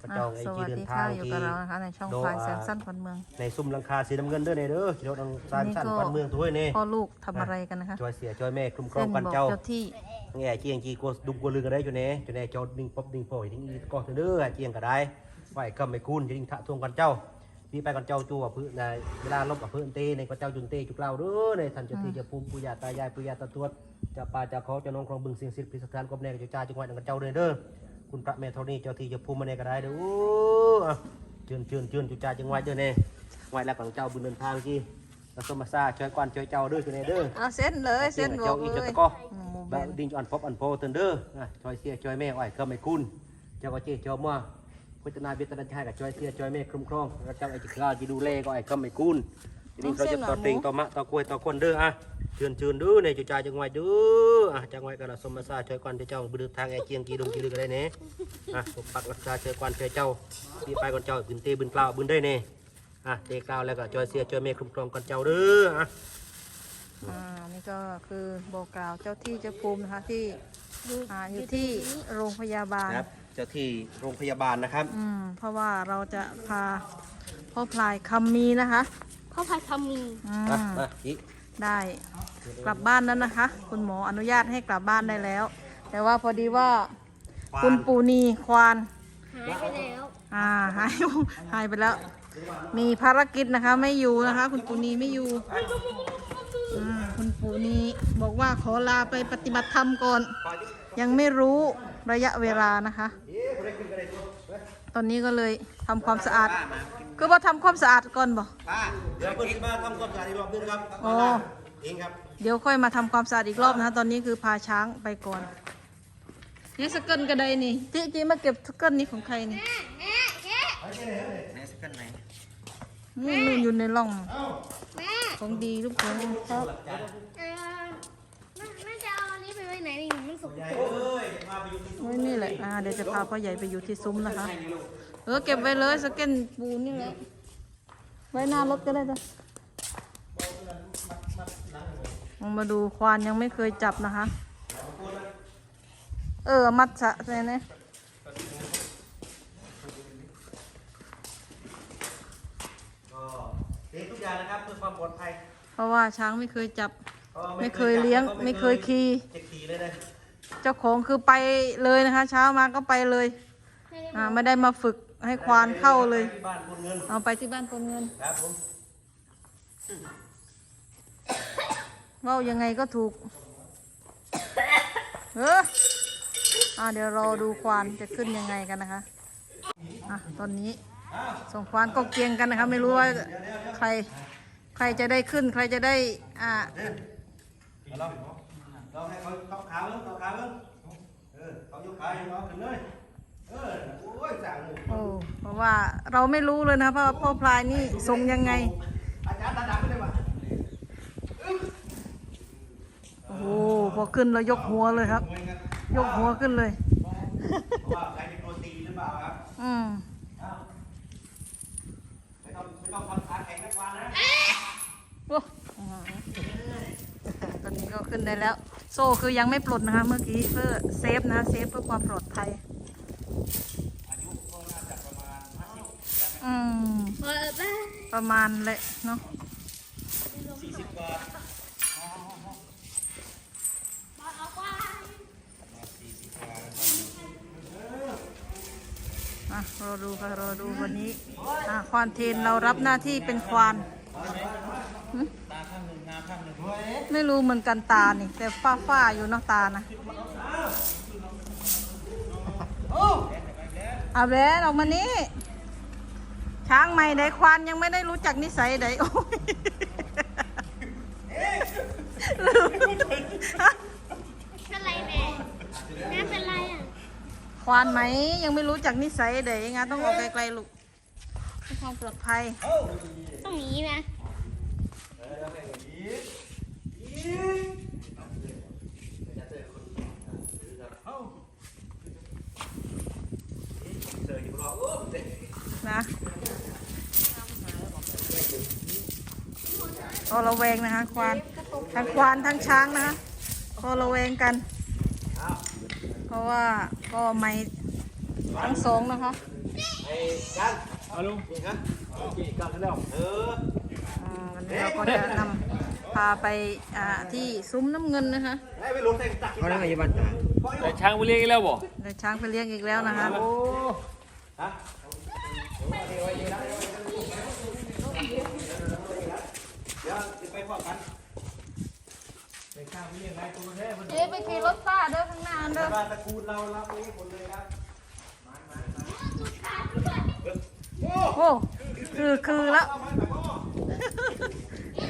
พระอะเจ้าไอ้สจีวัสเดินดีทาค่ะงอยู่ที่กับเรานะคะในช่องโดพลายอ่าแสงสั้นพันเมือง ในซุ้มหลังคาสีน้ำเงินเด้อเนี่ยเด้อที่เราต้องสร้างนี่สั้นก็พันเมืองถ้วยนี่พ่อลูกทำอะไรกันนะคะช่วยเสียช่วยแม่คุ้มครอเส้งนกันบอกเจ้าเจ้าที่แง่เจียงจีกวดุมกวลือกันได้จุเน่จุเน่เจ้าดิ้งป๊อบดิ้งโผล่ดิ้งอีก็เด้อเจียงก็ได้ไหวก็ไม่คุ้นจะดิ้งทะทวงกันเจ้าพี่ไปกันเจ้าจั่วพื้นในเวลาลบกับพื้นเตในกันเจ้าจุนเตจุกเล่าเด้อในท่านเจ้าที่เจะภูมิปุยาตายายปุยาตาทวดเจะป่าเจะเขาเจะน้องครองบึงเสียงสิทธิ์พิสถานกบแนกเจ้าจ้าจังหวัดกันเจ้าเด้อเด้อ คุณพระแม่ธรณีเจ้าที่เจะภูมิมาในก็ได้เด้อโอ้อะเชิญเชิญเชิญจุจ้าจังหวัดเด้อเน่ไหวแล้วของเจ้าบุญเดินทางจีแล้วสมมาซาช่วยกวนช่วยเจ้าเด้อจุเน่เด้อเอาเส้นเลยเส้นบอเจ้ากอีเลเจ้ายตะกอหมูแบแบบนดิ้งอันพบอันโพเตนเดอร์นะจอยเสียจอยแม่อ้อยก็ไม่คุ้นเจ้าก็เจ๊เจ้ามั่วพุทธนาเบตนาให้กับจอยเสียจอยแม่คุ้มครองแล้วเจ้าไอ้จิกลาจีดูแลก็ไอ้ก็ไม่คุ้น ทีนี้เราจะต่อติงต่อมะต่อกล้วยต่อคนเด้ออะเชิญเชิญเด้อในจุจ่าจังหวัดเด้ออะจังหวัดกระสมมาซาช่วยกวนเจ้าบือทางไอ้เจียงกีดงกีดือก็ได้เน่อะปกปักรักษาช่วยกวนช่วยเจ้าที่ไปก่อนเจ้าบืนเตบืนกล่าวบืนได้เน่อะเตกล่าวแล้วก็จอยเสียจอยแม่คุ้มครองก่อนเจ้าเด้ออะอ่านี่ก็คือบอกกล่าวเจ้าที่เจ้าภูมินะคะที่อ่าอยู่ที่โรงพยาบาลครับเจ้าที่โรงพยาบาลนะครับอืมเพราะว่าเราจะพาพ่อพลายคำมีนะคะข้าวผัดคำมีอือะมมาอีกได้กลับบ้านแล้วนะคะ คุณหมออนุญาตให้กลับบ้านได้แล้ว แต่ว่าพอดีว่า คุณปูนีควาน หายไปแล้วอ่าหาย หายไปแล้ว มีภารกิจนะคะ ไม่อยู่นะคะ คุณปูนีไม่อยู่อืมคุณปูนีบอกว่าขอลาไปปฏิบัติธรรมก่อน ยังไม่รู้ระยะเวลานะคะ ตอนนี้ก็เลยทำความสะอาด คือว่าทำความสะอาดก่อนบ่ ป้าเดี๋ยวเพิ่นสิมาทำความสะอาดอีกรอบหนึงครับโอ้ เองครับเดี๋ยวค่อยมาทำความสะอาดอีกรอบนะคะตอนนี้คือพาช้างไปก่อนนี่สเกิลกระไดนี่จีจีมาเก็บสเกิลนี้ของใครนี่ไหนสักกันไหนนู่นนู่นอยู่ในร่องแม่ของดีลูกของครับเออแม่แม่จะเอาอันนี้ไปไว้ไหนนี่มันสกปรกเอ้ยพาไปอยู่ที่ไว้นี่แหละอ่าเดี๋ยวจะพาพ่อใหญ่ไปอยู่ที่ซุ้มนะคะเอ อเก็บไว้เลยสเก็ตปูนี่แหละไว้หน้ารถก็ได้จ้ะลองมาดูควานยังไม่เคยจับนะคะ เออ มัดสะใช่ไหมก็เลี้ยงทุกอย่างนะครับเพื่อความปลอดภัย เพราะว่าช้างไม่เคยจับพราะว่าไม่เคยเลี้ยงจับไม่เคยขี่จะขี่เลยนะเจ้าของคือไปเลยนะคะ เช้ามาก็ไปเลย ไม่ได้อ่าไม่ได้มาฝึก ให้ควานเข้าเลยที่บ้านคนเงินเอาไปที่บ้านคนเงินครับผมเว่ายังไงก็ถูก เอออ่าเดี๋ยวรอดูควานจะขึ้นยังไงกันนะคะอะตอนนี้ส่งควานก็เกียงกันนะคะ ไม่รู้ว่าใครใครจะได้ขึ้น ใครจะได้อ่าเราเราให้เขาเขาขาเบิ้งเขาขาเบิ้งเออเขายกขาให้เราขึ้นเลย เออโอ้ยสั่งเลยโอ้เพราะว่าเราไม่รู้เลยนะคะเพราะว่าพ่อพลายนี่ทรงยังไง อาจารย์ตาดำไม่ได้ป่ะโอ้โหพอขึ้นแล้วยกหัวเลยครับ ยกหัวขึ้นเลย เพราะว่าใครเป็นโปรตีนหรือเปล่าครับอืมไม่ต้องไม่ต้องทำขาแข็งนักวานนะโอ้อ่าตอนนี้ก็ขึ้นได้แล้ว โซ่คือยังไม่ปลดนะคะเมื่อกี้เพื่อเซฟนะเซฟเพื่อความปลอดภัย อืมประมาณแหละเนาะเอาไว้อะรอดูค่ะรอดูวันนี้อะควานเทนเรารับหน้าที่เป็นควานไม่รู้เหมือนกันตานี่ แต่ฝ้าฝ้าอยู่เนอกตานะ เอาแหวนออกมานี้ช้างใหม่ไดควานยังไม่ได้รู้จักนิสัยไดโอ้ยลืมเป็นไรแม่แม่เป็นไรอะ ควานไหมยังไม่รู้จักนิสัยไดงานต้องออกไกลๆลูกเพื่อความปลอดภัยต้องหนีนะ นะพอระแวงนะคะควานทั้งควานทั้งช้างนะคะพอระแวงกัน เพราะว่าก็ไม่ทั้งสองนะคะไอ้กันเอาลุงนี่ฮะโอเคกลับแล้วเอออืมวันนี้เราก็จะนำพาไปอ่าที่ซุ้มน้ำเงินนะคะให้ไปลงแต่งตักเขาได้มาอยู่บ้านตาแต่ช้างไปเลี้ยงอีกแล้วบ่ได้ช้างไปเลี้ยงอีกแล้วนะคะฮะเดี๋ยวไปพร้อมกัน เอ้ยไปขี่รถป้าเด้อข้างหน้าเด้อบ้านตระกูลเรารับนี้หมดเลยครับโอ้คือคือแล้ว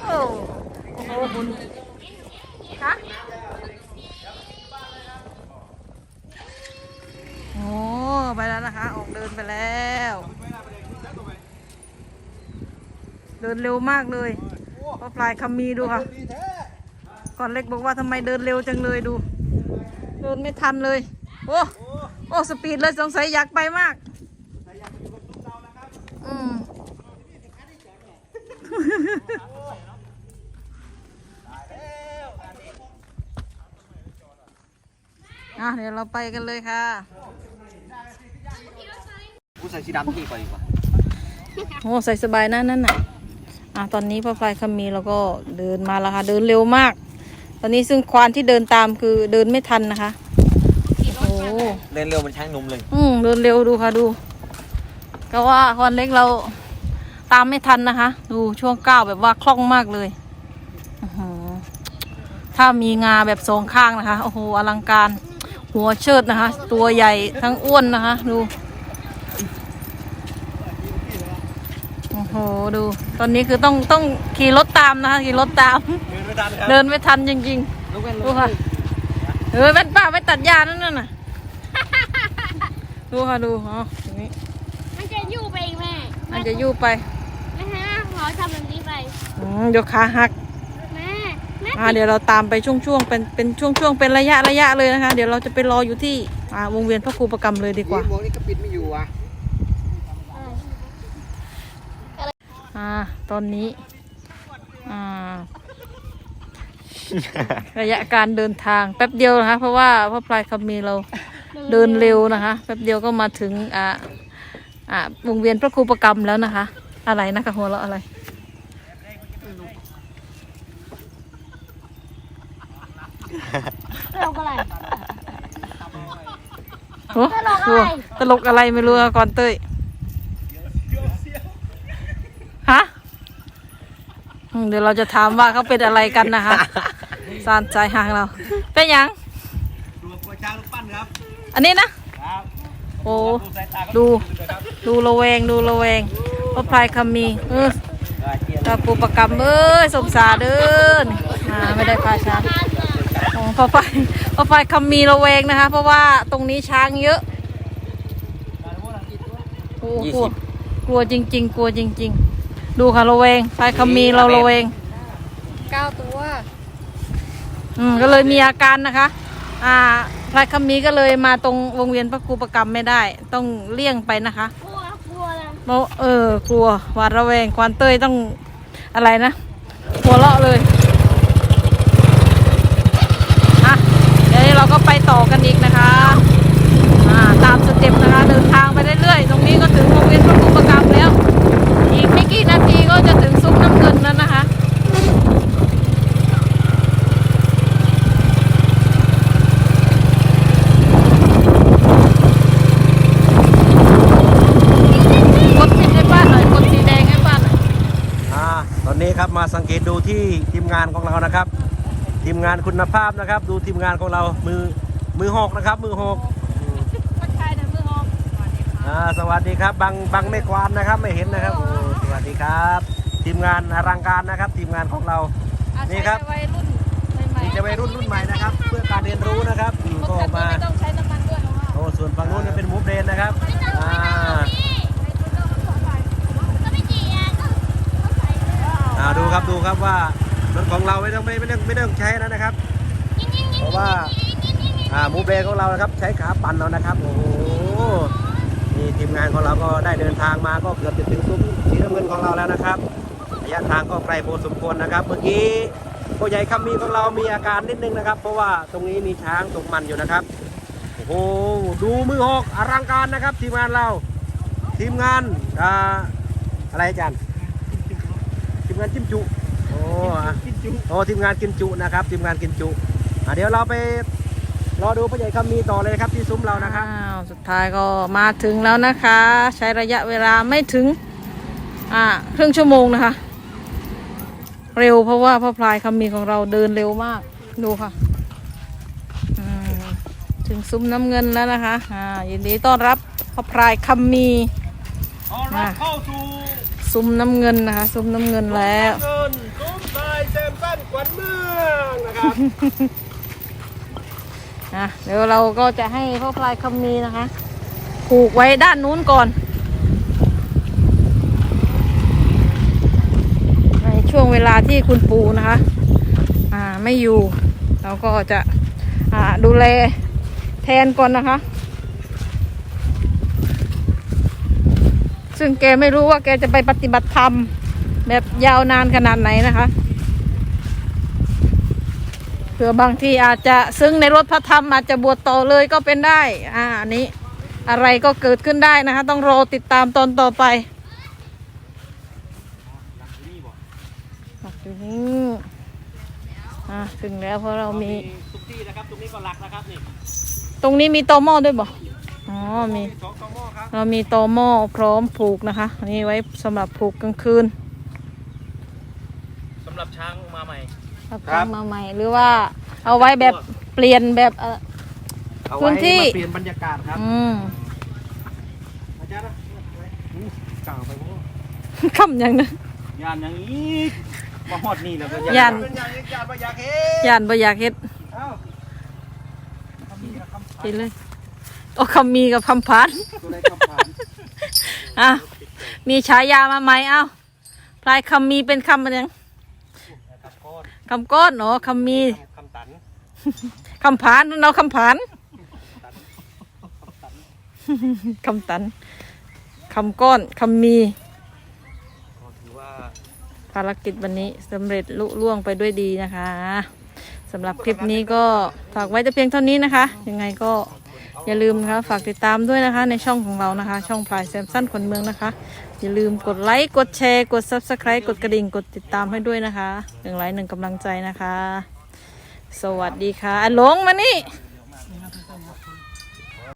โอ้โอ้โหคุณฮะโอ้ไปแล้วนะคะ ออกเดินไปแล้ว เดินเร็วมากเลยพอปลายคำมีดูค่ะ ก่อนเล็กบอกว่าทำไมเดินเร็วจังเลยดู เดินไม่ทันเลย โอ้โอ้สปีดเลยสงสัยอยากไปมากอืมอะเดี๋ยวเราไปกันเลยค่ะกูใส่สีดำที่ก่อนดีกว่าโอ้ใส่สบายนะนั่นน่ะ อะตอนนี้พ่อพลายคำมีเราก็เดินมาแล้วค่ะ เดินเร็วมาก ตอนนี้ซึ่งควานที่เดินตามคือเดินไม่ทันนะคะ โอ้เดินเร็วมันช้างนมเลย อืมเดินเร็วดูค่ะดู ก็ว่าควานเล็กเราตามไม่ทันนะคะ ดูช่วงก้าวแบบว่าคล่องมากเลยอื้อหือถ้ามีงาแบบสองข้างนะคะ โอ้โหอลังการ หัวเชิดนะคะ ตัวใหญ่ทั้งอ้วนนะคะ ดู โอ้โหดู ตอนนี้คือต้องต้องขี่รถตามนะคะขี่รถตาม เดินไม่ทันครับเดินไม่ทันจริงลูกเป็นๆ ดูค่ะเออแว่นป้าไปตัดหญ้านั่นน่ะ ดูค่ะดูอ๋อตรงนี้มันจะยู่ไปเองแม่มันจะยู่ไปแม่ฮะหมอทำแบบนี้ไป อืมเดี๋ยวขาหัก แม่แม่อ่าเดี๋ยวเราตามไปช่วงๆเป็นเป็นช่วงๆเป็นระยะระยะเลยนะคะ เดี๋ยวเราจะไปรออยู่ที่อ่าวงเวียนพระครูประกรรมเลยดีกว่าหมวกนี่ก็ปิดไม่อยู่อะ อ่า ตอนนี้ อ่า ระยะการเดินทางแป๊บเดียวนะคะ เพราะว่าพ่อปลายคำมีเราเดินเร็วนะคะ แป๊บเดียวก็มาถึง อ่า อ่าวงเวียนพระครูประกรรมแล้วนะคะ อะไรนะคะหัวเราะอะไรตลกอะไรโอ้ตลกอะไรตลกอะไรไม่รู้อะก่อนเต้ยฮะอืม เดี๋ยวเราจะถามว่าเขาเป็นอะไรกันนะคะสานใจห่างเรา เป็นหยังรวมตัวช้างลูกปั้นครับอันนี้นะ ครับโอ้ดูสายตาดูดูระแวงดูระแวงพระพลายคำมีเออตาปูประกรรมเอ้ยสมสารเดินอ่าไม่ได้พาช้างอ๋อพระพลายพระพลายคำมีระแวงนะคะ เพราะว่าตรงนี้ช้างเยอะโอ้กลัวกลัวจริง ๆ กลัวจริง ๆ ดูค่ะระแวงพลายคำมีเราระแวงเก้าตัว อืมก็เลยมีอาการนะคะ อ่าพลายคำมีก็เลยมาตรงวงเวียนพระครูประกรรมไม่ได้ ต้องเลี่ยงไปนะคะกลัวกลัวเลยโมเออกลัวหวาดระแวงควานเต้ยต้องอะไรนะหัวเราะเลยอะเดี๋ยวนี้เราก็ไปต่อกันอีกนะคะอ่าตามสเต็ปนะคะ เดินทางไปเรื่อยๆตรงนี้ก็ถึงวงเวียนพระครูประกรรมแล้ว อีกไม่กี่นาทีก็จะถึงซุ้มน้ำเงินแล้วนะคะ กดผิดให้ป้าหน่อยกดสีแดงให้ป้าหน่อย อ่าตอนนี้ครับมาสังเกต ดูที่ทีมงานของเรานะครับ ทีมงานคุณภาพนะครับ ดูทีมงานของเรามือมือหกนะครับ มือหกทักทายหน่อยมือหอมอ่าสวัสดีครับบางบางไม่ควานนะครับไม่เห็นนะครับโอ้สวัสดีครับ ทีมงานอลังการนะครับ ทีมงานของเรานี่ครับวัยรุ่นใหม่นี่จะวัยรุ่นรุ่นใหม่นะครับ เพื่อการเรียนรู้นะครับอืมรถก็คันนี้มาไม่ต้องใช้น้ำมันด้วยหรอกว่าโอ้ส่วนฝั่งนู้นเป็นมูฟเรนนะครับอ่า ก็ไม่จีอะก็ใส่เลย อ่าดู ครับดูครับว่ารถของเราไม่ต้องไม่ไม่ต้องไม่ต้องใช้นะนะครับ เพราะว่าอ่ามูฟเรของเรานะครับใช้ขาปั่นเอานะครับโอ้โหนี่ทีมงานของเราก็ได้เดินทางมาก็เกือบจะถึงซุ้มสีน้ำเงินของเราแล้วนะครับระยะทางก็ไกลพอสมควรนะครับ เมื่อกี้ผู้ใหญ่คำมีของเรามีอาการนิดนึงนะครับ เพราะว่าตรงนี้มีช้างตกมันอยู่นะครับโอ้โหดูมือหอกอลังการนะครับ ทีมงานเรา ทีมงานอ่าอะไรอาจารย์ งานจิ้มจุ โอ้โอ้ทีมงานกินจุนะครับ ทีมงานกินจุอะเดี๋ยวเราไปรอดูพ่อใหญ่คำมีต่อเลยนะครับที่ซุ้มเรานะครับ อ้าวสุดท้ายก็มาถึงแล้วนะคะ ใช้ระยะเวลาไม่ถึง อ่าครึ่งชั่วโมงนะคะ เร็วเพราะว่าพ่อพลายคำมีของเราเดินเร็วมาก ดูค่ะอืมถึงซุ้มน้ำเงินแล้วนะคะ อ่ายินดีต้อนรับพ่อพลายคำมี ขอรับเข้าสู่ ซุ้มน้ำเงินนะคะ ซุ้มน้ำเงินแล้วเงินซุ้มทรายแซมสันขวัญเมืองนะครับนะเดี๋ยวเราก็จะให้พ่อพลายคำมีนะคะ ผูกไว้ด้านนู้นก่อน ในช่วงเวลาที่คุณปู่นะคะ อ่าไม่อยู่ เราก็จะอ่าดูแลแทนก่อนนะคะ ซึ่งแกไม่รู้ว่าแกจะไปปฏิบัติธรรม แบบยาวนานขนาดไหนนะคะเผื่อบางทีอาจจะซึ่งในรถพระธรรมอาจจะบวชต่อเลยก็เป็นได้ อ่าอันนี้อะไรก็เกิดขึ้นได้นะคะ ต้องรอติดตามตอนต่อไปหลักอยู่นี่อ่าถึงแล้วเพราะเรามีทุกที่นะครับตรงนี้ก็หลักนะครับนี่ตรงนี้มีตอหม้อด้วยบ่อ๋อมีสองกมครับ เรามีตอหม้อพร้อมผูกนะคะอันนี้ไว้สำหรับผูกกลางคืนสำหรับช้างมาใหม่เอากลับ มาใหม่ หรือว่าเอาไว้แบบเปลี่ยนแบบเออเอาพื้ไว้นที่ มาเปลี่ยนบรรยากาศครับอืม อาจารย์นะอู้กล่าวไปว่าคำยังนะยานอย่างนี้มาฮอดนี่แล้วก็ยันเป็นอย่างนี้อยากไปอยากเห็นย่านบ่อยากเฮ็ดเอ้าไปเลย โอ้คำมีกับคำพานตัวไหนคำผ่านอะมีฉายามาใหม่เอ้าพลายคำมีเป็นคำมันยังคำก้อนคำก้อนเนาะคำมีคำตันคำผานเราคำผานคำตันคำก้อนคำมีก็ถือว่าภารกิจวันนี้สำเร็จลุล่วงไปด้วยดีนะคะสำหรับคลิปนี้ก็ฝากไว้แต่เพียงเท่านี้นะคะ ยังไงก็ อย่าลืมนะคะฝากติดตามด้วยนะคะในช่องของเรานะคะ ช่องพลายแซมสั้นคนเมืองนะคะ อย่าลืมกดไลค์กดแชร์ กด subscribe กดกระดิ่งกดติดตามให้ด้วยนะคะหนึ่งไลค์หนึ่งกำลังใจนะคะ สวัสดีค่ะอะหลงมานี่